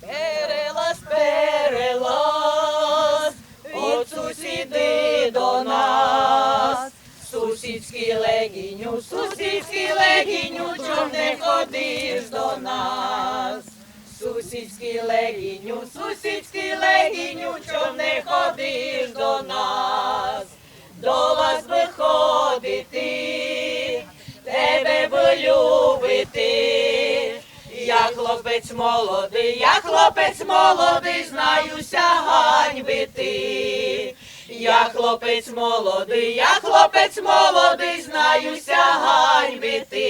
Перелаз, перелаз, от сусіди до нас. Сусідський легіню, сусідський легіню, чом не ходиш до нас. Сусідський легіню, сусідський легіню, хлопець молодий, я хлопець молодий, знаюся ганьбити. Я хлопець молодий, я хлопець молодий, знаюся ганьбити.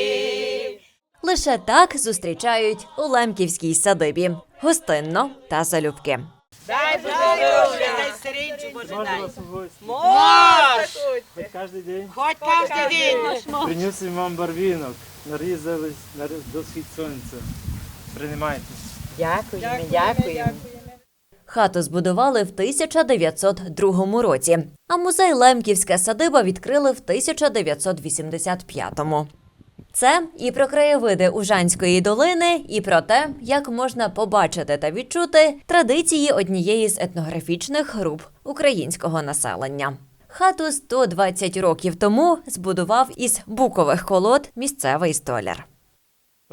Лише так зустрічають у Лемківській садибі гостинно та залюбки. Дай здоров'я, дай сирінчу, Боже дай. вас в гости? Мож! Хоть каждый день. Хоть кожен день. Принес вам барвінок. Нарізались на до схід сонця. Приймайте. Дякуємо, дякуємо. Хату збудували в 1902 році, а музей Лемківська садиба відкрили в 1985-му. Це і про краєвиди Ужанської долини, і про те, як можна побачити та відчути традиції однієї з етнографічних груп українського населення. Хату 120 років тому збудував із букових колод місцевий столяр.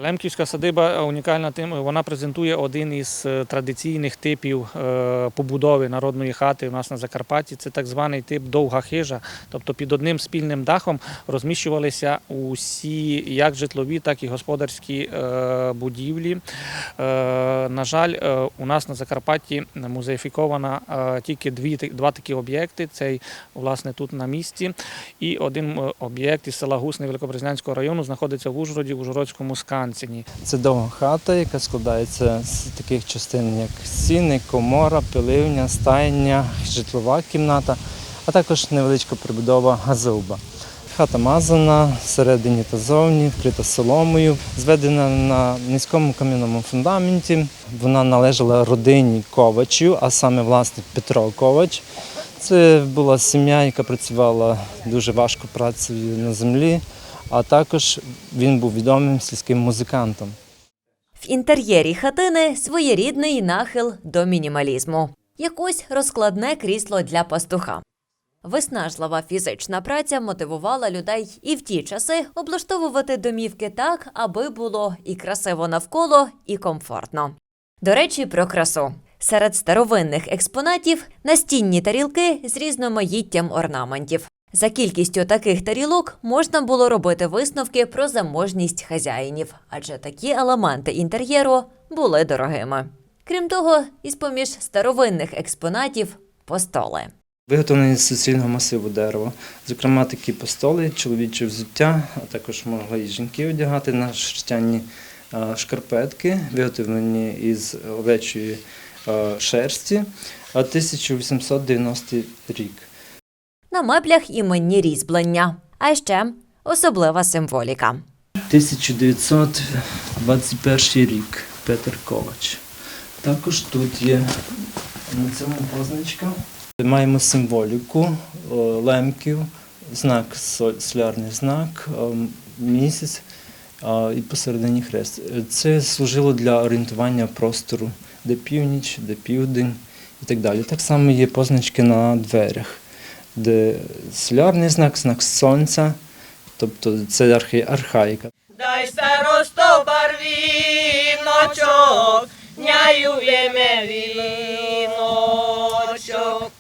Лемківська садиба унікальна тим, вона презентує один із е, традиційних типів е, побудови народної хати у нас на Закарпатті. Це так званий тип довга хижа. Тобто під одним спільним дахом розміщувалися усі як житлові, так і господарські е, будівлі. Е, На жаль, е, у нас на Закарпатті музеїфіковано е, тільки дві, два такі об'єкти. Цей, власне, тут на місці. І один е, об'єкт із села Гусни Великобрезнянського району знаходиться в Ужгороді, в Ужгородському Сканцині. Це довга хата, яка складається з таких частин, як сіни, комора, пиливня, стайня, житлова кімната, а також невеличка прибудова газовба. Хата мазана всередині та зовні, вкрита соломою, зведена на низькому кам'яному фундаменті. Вона належала родині Ковачів, а саме власне Петро Ковач. Це була сім'я, яка працювала дуже важко працею на землі, а також він був відомим сільським музикантом. В інтер'єрі хатини своєрідний нахил до мінімалізму. Якось розкладне крісло для пастуха. Виснажлива фізична праця мотивувала людей і в ті часи облаштовувати домівки так, аби було і красиво навколо, і комфортно. До речі, про красу. Серед старовинних експонатів настінні тарілки з різноманіттям орнаментів. За кількістю таких тарілок можна було робити висновки про заможність хазяїнів, адже такі елементи інтер'єру були дорогими. Крім того, із поміж старовинних експонатів постоли. Виготовлені з суцільного масиву дерева. Зокрема, такі постоли, чоловіче взуття, а також могли і жінки одягати на шерстяні шкарпетки, виготовлені із овечої шерсті. 1890 рік. На меблях іменні різьблення, а ще особлива символіка. 1921 рік. Петер Ковач. Також тут є на цьому позначка. Маємо символіку лемків, знак солярний знак, місяць і посередині хрест. Це служило для орієнтування простору, де північ, де південь і так далі. Так само є позначки на дверях, де солярний знак, знак сонця, тобто це архе- архаїка. Дай старосто барвіночок, няюємо віночок.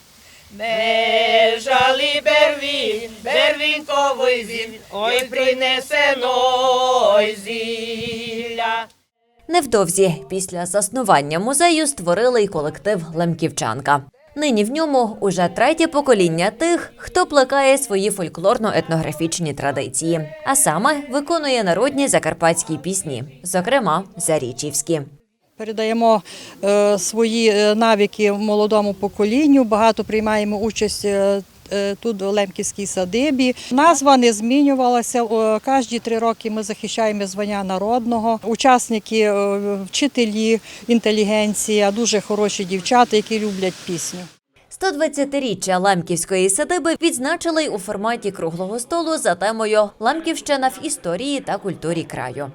Не жалі бервін, бервінковий зіль, ой принесено зілля. Невдовзі після заснування музею створили й колектив Лемківчанка. Нині в ньому уже третє покоління тих, хто плекає свої фольклорно-етнографічні традиції, а саме виконує народні закарпатські пісні, зокрема зарічівські. Передаємо е, свої е, навики молодому поколінню. Багато приймаємо участь е, тут у Лемківській садибі. Назва не змінювалася. Кожні три роки ми захищаємо звання народного. Учасники, е, вчителі, інтелігенція, дуже хороші дівчата, які люблять пісню. 120-річчя Лемківської садиби відзначили й у форматі круглого столу за темою Лемківщина в історії та культурі краю.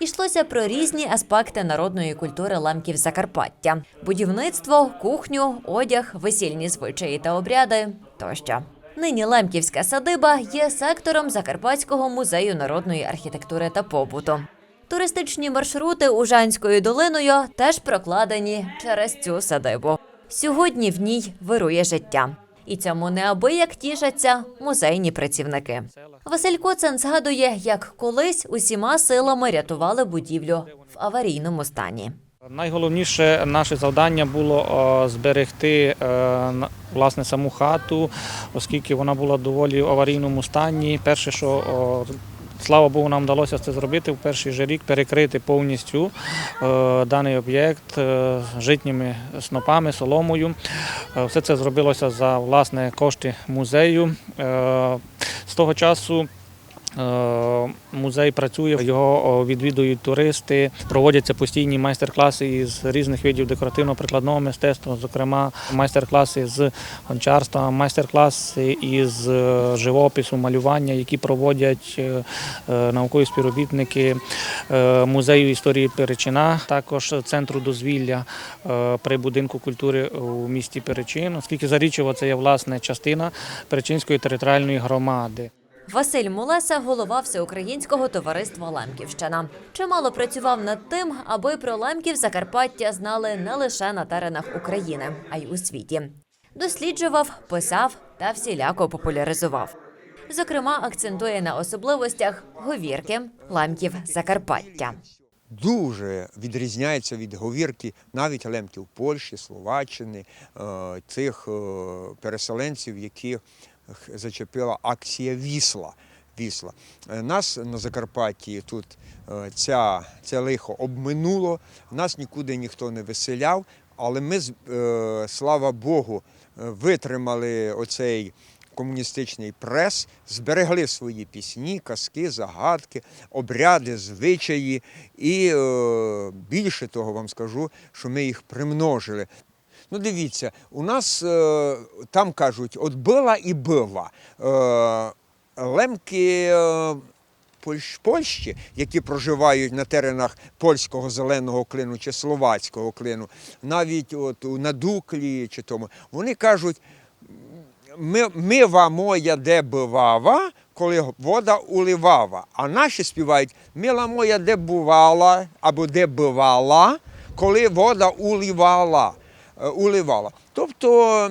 Йшлося про різні аспекти народної культури лемків Закарпаття: будівництво, кухню, одяг, весільні звичаї та обряди тощо. Нині Лемківська садиба є сектором Закарпатського музею народної архітектури та побуту. Туристичні маршрути Ужанською долиною теж прокладені через цю садибу. Сьогодні в ній вирує життя. І цьому неабияк тішаться музейні працівники. Василь Коцен згадує, як колись усіма силами рятували будівлю в аварійному стані. Найголовніше наше завдання було зберегти е, власне саму хату, оскільки вона була доволі в аварійному стані. Перше, що слава Богу, нам вдалося це зробити в перший же рік, перекрити повністю е, даний об'єкт е, житніми снопами, соломою. Е, Все це зробилося за власне кошти музею. Е, З того часу Е, Музей працює, його відвідують туристи, проводяться постійні майстер-класи із різних видів декоративно-прикладного мистецтва, зокрема майстер-класи з гончарства, майстер-класи із е, живопису, малювання, які проводять е, е, наукові співробітники е, музею історії Перечина, також центру дозвілля е, при будинку культури у місті Перечин, оскільки Зарічово це є власне частина Перечинської територіальної громади. Василь Мулеса, голова Всеукраїнського товариства Лемківщина. Чимало працював над тим, аби про лемків Закарпаття знали не лише на теренах України, а й у світі. Досліджував, писав та всіляко популяризував. Зокрема, акцентує на особливостях говірки лемків Закарпаття. дуже відрізняється від говірки навіть лемків Польщі, Словаччини, е, цих е, переселенців, яких зачепила акція Вісла. Вісла. Е, Нас на Закарпатті тут е, ця, це лихо обминуло, нас нікуди ніхто не виселяв, але ми, е, слава Богу, витримали оцей комуністичний прес, зберегли свої пісні, казки, загадки, обряди, звичаї. І більше того вам скажу, що ми їх примножили. Ну, дивіться, у нас е, там кажуть, от била і била. Е, лемки е, Польщі, які проживають на теренах польського зеленого клину чи словацького клину, навіть от у Надуклі чи тому, вони кажуть, ми, мива моя де бивава, коли вода уливава. А наші співають мила моя де бувала або де бивала, коли вода уливала. Е, уливала. Тобто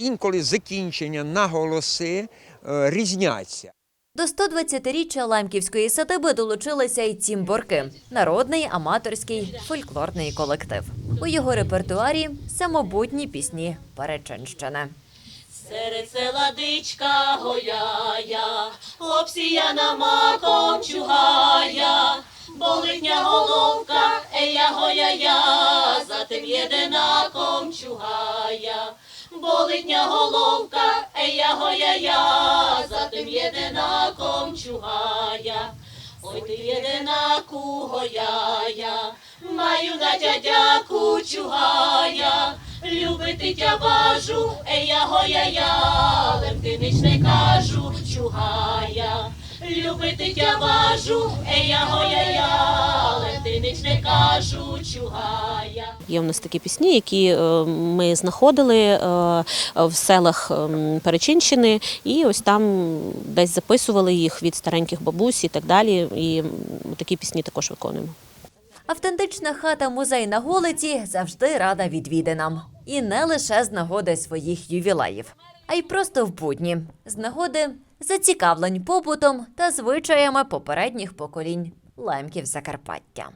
інколи закінчення наголоси е, різняться. До 120-річчя Лемківської садиби долучилися й цімборки – народний аматорський фольклорний колектив. У його репертуарі самобутні пісні Перечинщини. Серед села дичка гояя, хлопсіяна маком чугая, болитня головка, ея гояя, за тим єдинаком чугая. Болитня головка, ея гояя, за тим єдинаком чугая. Ой ти єдинаку гояя, маю на дядяку чугая, любити тя важу, ея гояя, лемки ніч не кажу, чугая, любити тя важу, ея гояя, лемки не кажу, чугая. Є в нас такі пісні, які е, ми знаходили е, в селах ем, Перечинщини, і ось там десь записували їх від стареньких бабусь і так далі. І такі пісні також виконуємо. Автентична хата музей на Голиці завжди рада відвідинам. І не лише з нагоди своїх ювілеїв, а й просто в будні, з нагоди зацікавлень побутом та звичаями попередніх поколінь лемків Закарпаття.